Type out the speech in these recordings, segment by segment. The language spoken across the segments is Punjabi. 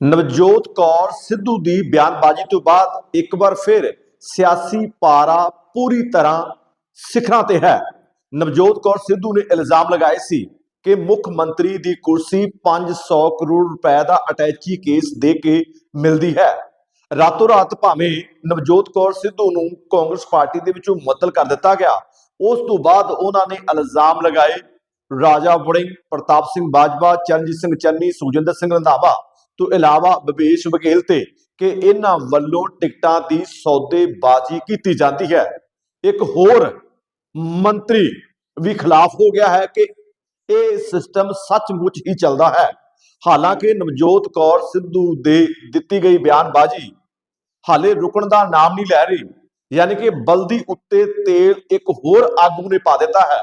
ਨਵਜੋਤ ਕੌਰ ਸਿੱਧੂ ਦੀ ਬਿਆਨਬਾਜ਼ੀ ਤੋਂ ਬਾਅਦ ਇੱਕ ਵਾਰ ਫਿਰ ਸਿਆਸੀ ਪਾਰਾ ਪੂਰੀ ਤਰ੍ਹਾਂ ਸਿਖਰਾਂ ਤੇ ਹੈ। ਨਵਜੋਤ ਕੌਰ ਸਿੱਧੂ ਨੇ ਇਲਜ਼ਾਮ ਲਗਾਏ ਸੀ ਕਿ ਮੁੱਖ ਮੰਤਰੀ ਦੀ ਕੁਰਸੀ 500 ਕਰੋੜ ਰੁਪਏ ਦਾ ਅਟੈਚੀ ਕੇਸ ਦੇ ਕੇ ਮਿਲਦੀ ਹੈ। ਰਾਤੋਂ ਰਾਤ ਭਾਵੇਂ ਨਵਜੋਤ ਕੌਰ ਸਿੱਧੂ ਨੂੰ ਕਾਂਗਰਸ ਪਾਰਟੀ ਦੇ ਵਿੱਚੋਂ ਮੁਅੱਤਲ ਕਰ ਦਿੱਤਾ ਗਿਆ, ਉਸ ਤੋਂ ਬਾਅਦ ਉਹਨਾਂ ਨੇ ਇਲਜ਼ਾਮ ਲਗਾਏ ਰਾਜਾ ਵੜਿੰਗ, ਪ੍ਰਤਾਪ ਸਿੰਘ ਬਾਜਵਾ, ਚਰਨਜੀਤ ਸਿੰਘ ਚੰਨੀ, ਸੁਖਜਿੰਦਰ ਸਿੰਘ ਰੰਧਾਵਾ ਤੋਂ ਇਲਾਵਾ ਵਿਵੇਸ਼ ਵਕੀਲ ਤੇ ਕਿ ਇਹਨਾਂ ਵੱਲੋਂ ਟਿਕਟਾਂ ਦੀ ਸੌਦੇਬਾਜ਼ੀ ਕੀਤੀ ਜਾਂਦੀ ਹੈ। ਇੱਕ ਹੋਰ ਮੰਤਰੀ ਵੀ ਖਿਲਾਫ ਹੋ ਗਿਆ ਹੈ ਕਿ ਇਹ ਸਿਸਟਮ ਸੱਚਮੁੱਚ ਹੀ ਚੱਲਦਾ ਹੈ। ਹਾਲਾਂਕਿ ਨਵਜੋਤ ਕੌਰ ਸਿੱਧੂ ਦੇ ਦਿੱਤੀ ਗਈ ਬਿਆਨਬਾਜ਼ੀ ਹਾਲੇ ਰੁਕਣ ਦਾ ਨਾਮ ਨਹੀਂ ਲੈ ਰਹੀ, ਯਾਨੀ ਕਿ ਬਲਦੀ ਉੱਤੇ ਤੇਲ ਇੱਕ ਹੋਰ ਆਗੂ ਨੇ ਪਾ ਦਿੱਤਾ ਹੈ।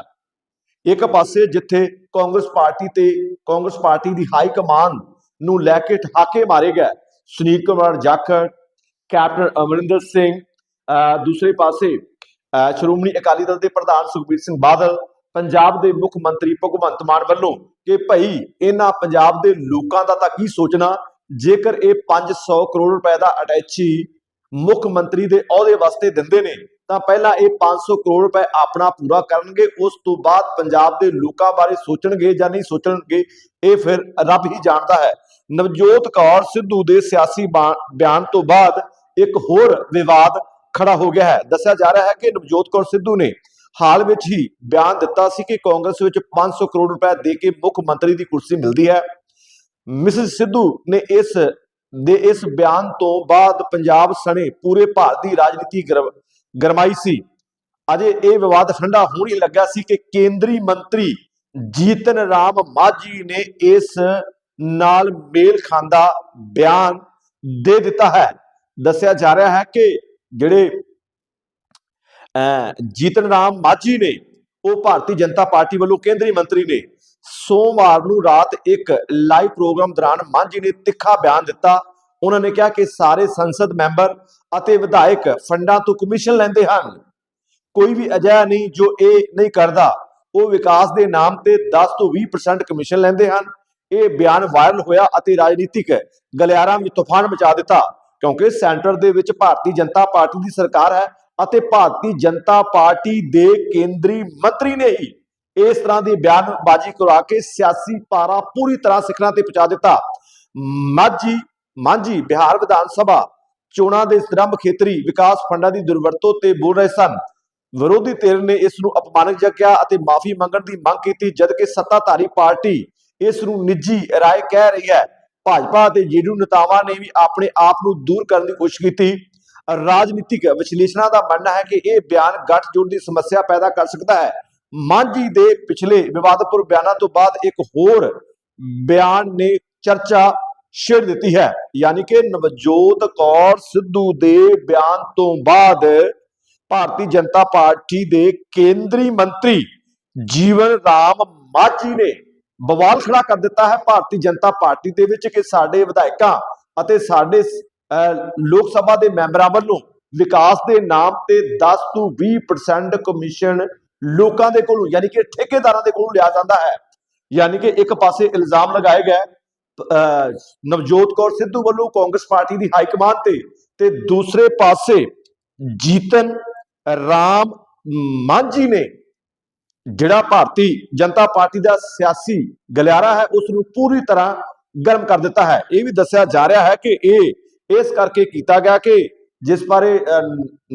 ਇੱਕ ਪਾਸੇ ਜਿੱਥੇ ਕਾਂਗਰਸ ਪਾਰਟੀ ਤੇ ਕਾਂਗਰਸ ਪਾਰਟੀ ਦੀ ਹਾਈ ਕਮਾਨ ਨੂੰ ਲੈ ਕੇ ਠਾਕੇ ਮਾਰੇ ਗਏ। ਸੁਨੀਲ ਕੁਮਾਰ ਜਾਖੜ, ਕੈਪਟਨ ਅਮਰਿੰਦਰ ਸਿੰਘ ਅਹ ਦੂਸਰੇ ਪਾਸੇ ਅਹ ਸ਼੍ਰੋਮਣੀ ਅਕਾਲੀ ਦਲ ਦੇ ਪ੍ਰਧਾਨ ਸੁਖਬੀਰ ਸਿੰਘ ਬਾਦਲ, ਪੰਜਾਬ ਦੇ ਮੁੱਖ ਮੰਤਰੀ ਭਗਵੰਤ ਮਾਨ ਵੱਲੋਂ ਕਿ ਭਈ ਇਹਨਾਂ ਪੰਜਾਬ ਦੇ ਲੋਕਾਂ ਦਾ ਤਾਂ ਕੀ ਸੋਚਣਾ, ਜੇਕਰ ਇਹ 500 ਕਰੋੜ ਰੁਪਏ ਦਾ ਅਟੈਚੀ ਮੁੱਖ ਮੰਤਰੀ ਦੇ ਅਹੁਦੇ ਵਾਸਤੇ ਦਿੰਦੇ ਨੇ ਤਾਂ ਪਹਿਲਾਂ ਇਹ 500 ਕਰੋੜ ਰੁਪਏ ਆਪਣਾ ਪੂਰਾ ਕਰਨਗੇ, ਉਸ ਤੋਂ ਬਾਅਦ ਪੰਜਾਬ ਦੇ ਲੋਕਾਂ ਬਾਰੇ ਸੋਚਣਗੇ ਜਾਂ ਨਹੀਂ ਸੋਚਣਗੇ, ਇਹ ਫਿਰ ਰੱਬ ਹੀ ਜਾਣਦਾ ਹੈ। ਨਵਜੋਤ ਕੌਰ ਸਿੱਧੂ ਦੇ ਸਿਆਸੀ ਬਿਆਨ ਤੋਂ ਬਾਅਦ ਇੱਕ ਹੋਰ ਵਿਵਾਦ ਖੜਾ ਹੋ ਗਿਆ ਹੈ। ਦੱਸਿਆ ਜਾ ਰਿਹਾ ਹੈ ਕਿ ਨਵਜੋਤ ਕੌਰ ਸਿੱਧੂ ਨੇ ਹਾਲ ਵਿੱਚ ਹੀ ਬਿਆਨ ਦਿੱਤਾ ਸੀ ਕਿ ਕਾਂਗਰਸ ਵਿੱਚ 500 ਕਰੋੜ ਰੁਪਏ ਦੇ ਕੇ ਮੁੱਖ ਮੰਤਰੀ ਦੀ ਕੁਰਸੀ ਮਿਲਦੀ ਹੈ। ਮਿਸਿਸ ਸਿੱਧੂ ਨੇ ਇਸ, ਦੇ ਇਸ ਬਿਆਨ ਤੋਂ ਬਾਅਦ ਪੰਜਾਬ ਸਣੇ ਪੂਰੇ ਭਾਰਤ ਦੀ ਰਾਜਨੀਤੀ ਗਰਮ- ਗਰਮਾਈ ਸੀ। ਅਜੇ ਇਹ ਵਿਵਾਦ ਠੰਡਾ ਹੋਣ ਹੀ ਲੱਗਾ ਸੀ ਕਿ ਕੇਂਦਰੀ ਮੰਤਰੀ ਜੀਤਨ ਰਾਮ ਮਾਝੀ ਨੇ ਇਸ ਨਾਲ ਮੇਲ ਖਾਂਦਾ ਬਿਆਨ ਦੇ ਦਿੱਤਾ ਹੈ। ਦੱਸਿਆ ਜਾ ਰਿਹਾ ਹੈ ਕਿ ਜਿਹੜੇ ਅਹ, ਜੀਤਨ ਰਾਮ ਮਾਝੀ ਨੇ ਉਹ ਭਾਰਤੀ ਜਨਤਾ ਪਾਰਟੀ ਵੱਲੋਂ ਕੇਂਦਰੀ ਮੰਤਰੀ ਨੇ ਸੋਮਵਾਰ ਨੂੰ ਰਾਤ ਇੱਕ ਲਾਈਵ ਪ੍ਰੋਗਰਾਮ ਦੌਰਾਨ ਮਾਂਝੀ ਨੇ ਤਿੱਖਾ ਬਿਆਨ ਦਿੱਤਾ। ਉਹਨਾਂ ਨੇ ਕਿਹਾ ਕਿ ਸਾਰੇ ਸੰਸਦ ਮੈਂਬਰ ਅਤੇ ਵਿਧਾਇਕ ਫੰਡਾਂ ਤੋਂ ਕਮਿਸ਼ਨ ਲੈਂਦੇ ਹਨ। ਕੋਈ ਵੀ ਅਜਿਹਾ ਨਹੀਂ ਜੋ ਇਹ ਨਹੀਂ ਕਰਦਾ, ਉਹ ਵਿਕਾਸ ਦੇ ਨਾਮ ਤੇ 10 ਤੋਂ 20% ਕਮਿਸ਼ਨ ਲੈਂਦੇ ਹਨ। ਇਹ ਬਿਆਨ ਵਾਇਰਲ ਹੋਇਆ ਅਤੇ ਰਾਜਨੀਤਿਕ ਗਲਿਆਰਾਂ ਵਿੱਚ ਤੂਫਾਨ ਮਚਾ ਦਿੱਤਾ, ਕਿਉਂਕਿ ਸੈਂਟਰ ਦੇ ਵਿੱਚ ਭਾਰਤੀ ਜਨਤਾ ਪਾਰਟੀ ਦੀ ਸਰਕਾਰ ਹੈ ਅਤੇ ਭਾਰਤੀ ਜਨਤਾ ਪਾਰਟੀ ਦੇ ਕੇਂਦਰੀ ਮੰਤਰੀ ਨੇ ਹੀ ਇਸ ਤਰ੍ਹਾਂ ਦੀ ਬਿਆਨਬਾਜ਼ੀ ਕਰਾ ਕੇ ਸਿਆਸੀ ਪਾਰਾ ਪੂਰੀ ਤਰ੍ਹਾਂ ਸਿਖਰਾਂ ਤੇ ਪਹੁੰਚਾ ਦਿੱਤਾ। ਮਾਝੀ ਮਾਂਝੀ ਬਿਹਾਰ ਵਿਧਾਨ ਸਭਾ ਚੋਣਾਂ ਦੇ ਸ੍ਰੰਭ ਖੇਤਰੀ ਵਿਕਾਸ ਫੰਡਾਂ ਦੀ ਦੁਰਵਰਤੋਂ ਤੇ ਬੋਲ ਰਹੇ ਸਨ। ਵਿਰੋਧੀ ਧਿਰ ਨੇ ਇਸ ਨੂੰ ਅਪਮਾਨਕ ਜਗਿਆ ਅਤੇ ਮਾਫੀ ਮੰਗਣ ਦੀ ਮੰਗ ਕੀਤੀ, ਜਦਕਿ ਸੱਤਾਧਾਰੀ ਪਾਰਟੀ ਇਸ ਨੂੰ ਨਿੱਜੀ ਰਾਏ ਕਹਿ ਰਹੀ ਹੈ। ਭਾਜਪਾ ਅਤੇ ਜੇਡੀਯੂ ਨੇਤਾਵਾਂ ਨੇ ਵੀ ਆਪਣੇ ਆਪ ਨੂੰ ਦੂਰ ਕਰਨ ਦੀ ਕੋਸ਼ਿਸ਼ ਕੀਤੀ। ਰਾਜਨੀਤਿਕ ਵਿਸ਼ਲੇਸ਼ਣਾਂ ਦਾ ਮੰਨਣਾ ਹੈ ਕਿ ਇਹ ਬਿਆਨ ਗੱਠਜੋੜ ਦੀ ਸਮੱਸਿਆ ਪੈਦਾ ਕਰ ਸਕਦਾ ਹੈ। ਮਾਂਝੀ ਦੇ ਪਿਛਲੇ ਵਿਵਾਦਪੁਰ ਬਿਆਨਾਂ ਤੋਂ ਬਾਅਦ ਇੱਕ ਹੋਰ ਬਿਆਨ ਨੇ ਚਰਚਾ ਛੇੜ ਦਿੱਤੀ ਹੈ। ਯਾਨੀ ਕਿ ਨਵਜੋਤ ਕੌਰ ਸਿੱਧੂ ਦੇ ਬਿਆਨ ਤੋਂ ਬਾਅਦ ਭਾਰਤੀ ਜਨਤਾ ਪਾਰਟੀ ਦੇ ਕੇਂਦਰੀ ਮੰਤਰੀ ਜੀਵਨ ਰਾਮ ਮਾਝੀ ਨੇ ਬਵਾਲ ਖੜਾ ਕਰ ਦਿੱਤਾ ਹੈ ਭਾਰਤੀ ਜਨਤਾ ਪਾਰਟੀ ਦੇ ਵਿੱਚ ਕਿ ਸਾਡੇ ਵਿਧਾਇਕਾਂ ਅਤੇ ਸਾਡੇ ਅਹ, ਲੋਕ ਸਭਾ ਦੇ ਮੈਂਬਰਾਂ ਵੱਲੋਂ ਵਿਕਾਸ ਦੇ ਨਾਮ ਤੇ 10 ਤੋਂ 20% ਕਮਿਸ਼ਨ ਲੋਕਾਂ ਦੇ ਕੋਲੋਂ ਯਾਨੀ ਕਿ ਠੇਕੇਦਾਰਾਂ ਦੇ ਕੋਲੋਂ ਲਿਆ ਜਾਂਦਾ ਹੈ। ਯਾਨੀ ਕਿ ਇੱਕ ਪਾਸੇ ਇਲਜ਼ਾਮ ਲਗਾਏ ਗਏ ਨਵਜੋਤ ਕੌਰ ਸਿੱਧੂ ਵੱਲੋਂ ਕਾਂਗਰਸ ਪਾਰਟੀ ਦੀ ਹਾਈ ਕਮਾਂਡ ਤੇ ਤੇ ਦੂਸਰੇ ਪਾਸੇ ਜੀਤਨ ਰਾਮ ਮਾਂਝੀ ਨੇ ਜਿਹੜਾ ਭਾਰਤੀ ਜਨਤਾ ਪਾਰਟੀ ਦਾ ਸਿਆਸੀ ਗਲਿਆਰਾ ਹੈ ਉਸ ਨੂੰ ਪੂਰੀ ਤਰ੍ਹਾਂ ਗਰਮ ਕਰ ਦਿੱਤਾ ਹੈ। ਇਹ ਵੀ ਦੱਸਿਆ ਜਾ ਰਿਹਾ ਹੈ ਕਿ ਇਹ ਇਸ ਕਰਕੇ ਕੀਤਾ ਗਿਆ ਕਿ ਜਿਸ ਬਾਰੇ ਅਹ,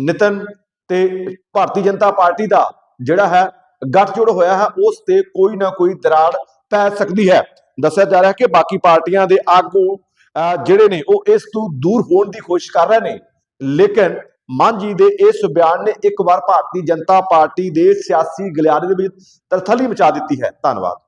ਨਿਤਨ ਤੇ ਭਾਰਤੀ ਜਨਤਾ ਪਾਰਟੀ ਦਾ ਜਿਹੜਾ ਹੈ ਗੱਠਜੋੜ ਹੋਇਆ ਹੈ ਉਸ ਤੇ ਕੋਈ ਨਾ ਕੋਈ ਦਰਾੜ ਪੈ ਸਕਦੀ ਹੈ। ਦੱਸਿਆ ਜਾ ਰਿਹਾ ਕਿ ਬਾਕੀ ਪਾਰਟੀਆਂ ਦੇ ਆਗੂ ਅਹ, ਜਿਹੜੇ ਨੇ ਉਹ ਇਸ ਤੋਂ ਦੂਰ ਹੋਣ ਦੀ ਕੋਸ਼ਿਸ਼ ਕਰ ਰਹੇ ਨੇ। ਲੇਕਿਨ ਮਾਂਝੀ ਦੇ ਇਸ ਬਿਆਨ ਨੇ ਇੱਕ ਵਾਰ ਭਾਰਤੀ ਜਨਤਾ ਪਾਰਟੀ ਦੇ ਸਿਆਸੀ ਗਲਿਆਰੇ ਦੇ ਵਿੱਚ ਤਰਥਲੀ ਮਚਾ ਦਿੱਤੀ ਹੈ। ਧੰਨਵਾਦ।